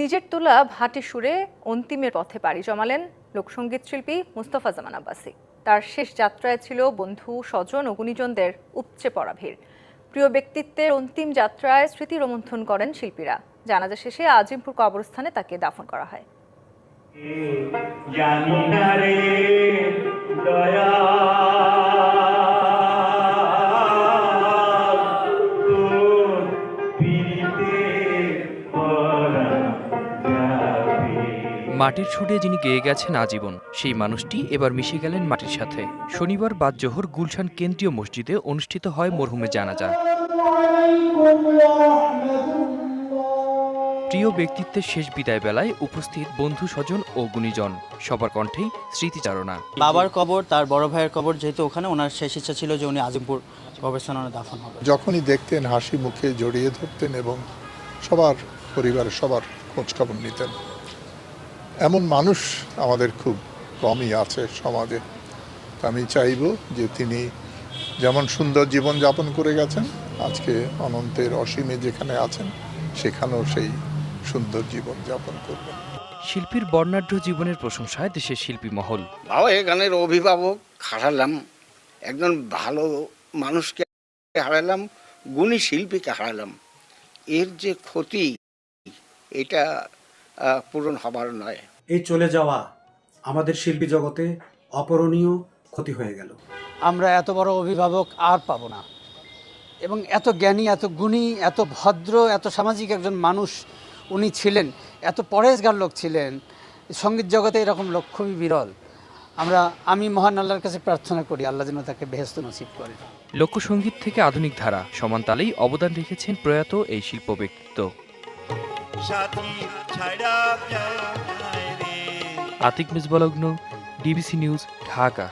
নিজের তোলা ভাটি সুরে অন্তিমের পথে পাড়ি জমালেন লোকসঙ্গীত শিল্পী মুস্তফা জামান আব্বাসী। তার শেষ যাত্রায় ছিল বন্ধু, স্বজন ও গুণীজনদের উপচে পড়া ভিড়। প্রিয় ব্যক্তিত্বের অন্তিম যাত্রায় স্মৃতি রোমন্থন করেন শিল্পীরা। জানাজা শেষে আজিমপুর কবরস্থানে তাকে দাফন করা হয়। মাটির ছুটে যিনি গেয়ে গেছেন আজীবন সেই মানুষটি এবার মিশে গেলেন মাটির সাথে। শনিবার বাদ জোহর গুলশান কেন্দ্রীয় মসজিদে অনুষ্ঠিত হয় মরহুমের জানাজা। প্রিয় ব্যক্তিত্বের শেষ বিদায় বেলায় উপস্থিত বন্ধু স্বজন ও গুণীজন সবার কণ্ঠেই স্মৃতিচারণা। বাবার কবর তার বড় ভাইয়ের কবর যেহেতু ওখানে ওনার শেষ ইচ্ছা ছিল যে উনি আজিমপুর কবরস্থানে ওনার দাফন হবে। যখনই দেখতেন হাসি মুখে জড়িয়ে ধরতেন এবং সবার পরিবারের সবার খোঁজখবর নিতেন। এমন মানুষ আমাদের খুব কমই আছে সমাজে। আমি চাইব যে তিনি যেমন সুন্দর জীবন যাপন করে গেছেন আজকে অনন্তের অসীমে যেখানে আছেন সেখানেও সেই সুন্দর জীবন যাপন করবেন। শিল্পীর বর্ণাঢ্য জীবনের প্রশংসায় দেশের শিল্পী মহল। বাবা এখানের অভিভাবক হারালাম একজন ভালো মানুষকে হারালাম গুণী শিল্পীকে হারালাম। এর যে ক্ষতি এটা পূরণ হবার নয়। এই চলে যাওয়া আমাদের শিল্পী জগতে অপরণীয় ক্ষতি হয়ে গেল। আমরা এত বড় অভিভাবক আর পাবো না। এবং এত জ্ঞানী এত গুণী এত ভদ্র এত সামাজিক একজন মানুষ উনি ছিলেন এত পরেশগার লোক ছিলেন সংগীত জগতে এরকম লোক খুবই বিরল। আমরা আমি মহান আল্লাহর কাছে প্রার্থনা করি আল্লাহ যেন তাকে বেহেস্ত নসিব করেন লোকসঙ্গীত থেকে আধুনিক ধারা সমান তালেই অবদান রেখেছেন প্রয়াত এই শিল্প ব্যক্তিত্ব আতিক মিসবালগ্ন ডিবিসি নিউজ ঢাকা।